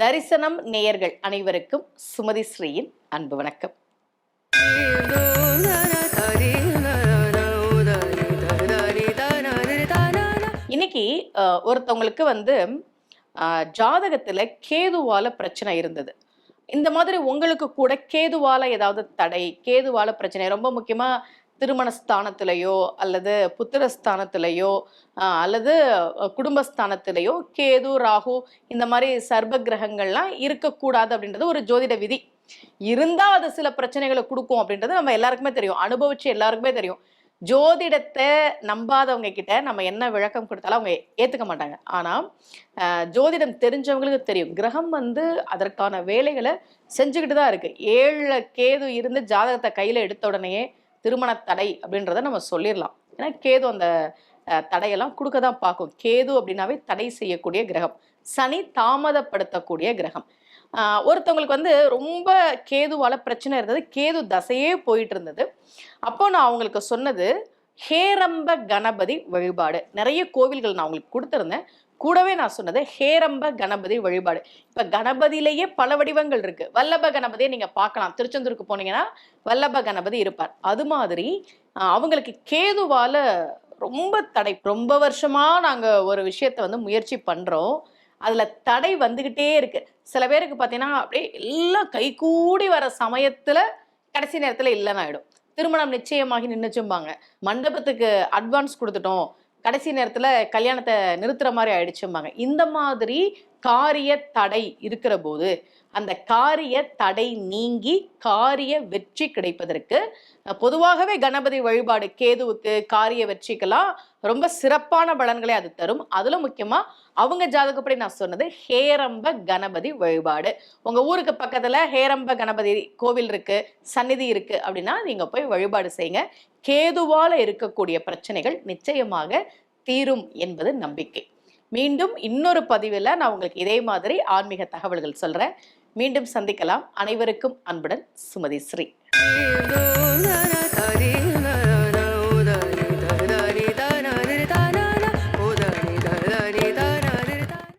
தரிசனம் நேயர்கள் அனைவருக்கும் சுமதி ஸ்ரீயின் அன்பு வணக்கம். இன்னைக்கு ஒருத்தவங்களுக்கு வந்து ஜாதகத்தில் ஜாதகத்துல கேதுவால பிரச்சனை இருந்தது. இந்த மாதிரி உங்களுக்கு கூட கேதுவால ஏதாவது தடை கேதுவால பிரச்சனை ரொம்ப முக்கியமா திருமணஸ்தானத்திலேயோ அல்லது புத்திரஸ்தானத்திலேயோ அல்லது அஹ், குடும்பஸ்தானத்திலேயோ கேது ராகு இந்த மாதிரி சர்ப கிரகங்கள்லாம் இருக்கக்கூடாது அப்படின்றது ஒரு ஜோதிட விதி. இருந்தால் அது சில பிரச்சனைகளை கொடுக்கும் அப்படின்றது நம்ம எல்லாருக்குமே தெரியும். அனுபவிச்சு எல்லாருக்குமே தெரியும். ஜோதிடத்தை நம்பாதவங்க கிட்ட நம்ம என்ன விளக்கம் கொடுத்தாலும் அவங்க ஏற்றுக்க மாட்டாங்க. ஆனால் ஜோதிடம் தெரிஞ்சவங்களுக்கு தெரியும். கிரகம் வந்து அதற்கான வேலைகளை செஞ்சுக்கிட்டு தான் இருக்குது ஏழில் கேது இருந்து ஜாதகத்தை கையில் எடுத்த உடனேயே திருமண தடை அப்படின்றத நம்ம சொல்லிடலாம். ஏன்னா கேது அந்த தடையெல்லாம் கொடுக்க தான் பார்க்கும். கேது அப்படின்னாவே தடை செய்யக்கூடிய கிரகம். சனி தாமதப்படுத்தக்கூடிய கிரகம். ஒருத்தவங்களுக்கு வந்து ரொம்ப கேதுவால பிரச்சனை இருந்தது. கேது தசையே போயிட்டு இருந்தது. அப்போ நான் அவங்களுக்கு சொன்னது ஹேரம்ப கணபதி வழிபாடு. நிறைய கோவில்கள் நான் உங்களுக்கு கொடுத்துருந்தேன். கூடவே நான் சொன்னது ஹேரம்ப கணபதி வழிபாடு. இப்ப கணபதியிலேயே பல வடிவங்கள் இருக்கு. வல்லப கணபதியை நீங்க பார்க்கலாம். திருச்செந்தூருக்கு போனீங்கன்னா வல்லப கணபதி இருப்பார். அது மாதிரி அவங்களுக்கு கேதுவால ரொம்ப தடை. ரொம்ப வருஷமா நாங்க ஒரு விஷயத்த வந்து முயற்சி பண்றோம். அதுல தடை வந்துகிட்டே இருக்கு. சில பேருக்கு பார்த்தீங்கன்னா அப்படியே எல்லாம் கைகூடி வர சமயத்துல கடைசி நேரத்துல இல்லைன்னு ஆயிடும். திருமணம் நிச்சயமாகி நின்றுச்சும்பாங்க மண்டபத்துக்கு அட்வான்ஸ் கொடுத்துட்டோம். கடைசி நேரத்தில் கல்யாணத்தை நிறுத்துற மாதிரி ஆயிடுச்சும்பாங்க. இந்த மாதிரி காரிய தடை இருக்கிற போது அந்த காரிய தடை நீங்கி காரிய வெற்றி கிடைப்பதற்கு பொதுவாகவே கணபதி வழிபாடு கேதுவுக்கு காரிய வெற்றிக்கெல்லாம் ரொம்ப சிறப்பான பலன்களை அது தரும். அதுல முக்கியமா அவங்க ஜாதகப்படி நான் சொன்னது ஹேரம்ப கணபதி வழிபாடு. உங்க ஊருக்கு பக்கத்துல ஹேரம்ப கணபதி கோவில் இருக்கு சந்நிதி இருக்கு அப்படின்னா நீங்க போய் வழிபாடு செய்யுங்க. கேதுவால இருக்கக்கூடிய பிரச்சனைகள் நிச்சயமாக தீரும் என்பது நம்பிக்கை. மீண்டும் இன்னொரு பதிவில் நான் உங்களுக்கு இதே மாதிரி ஆன்மீக தகவல்கள் சொல்றேன். மீண்டும் சந்திக்கலாம். அனைவருக்கும் அன்புடன் சுமதி ஸ்ரீ.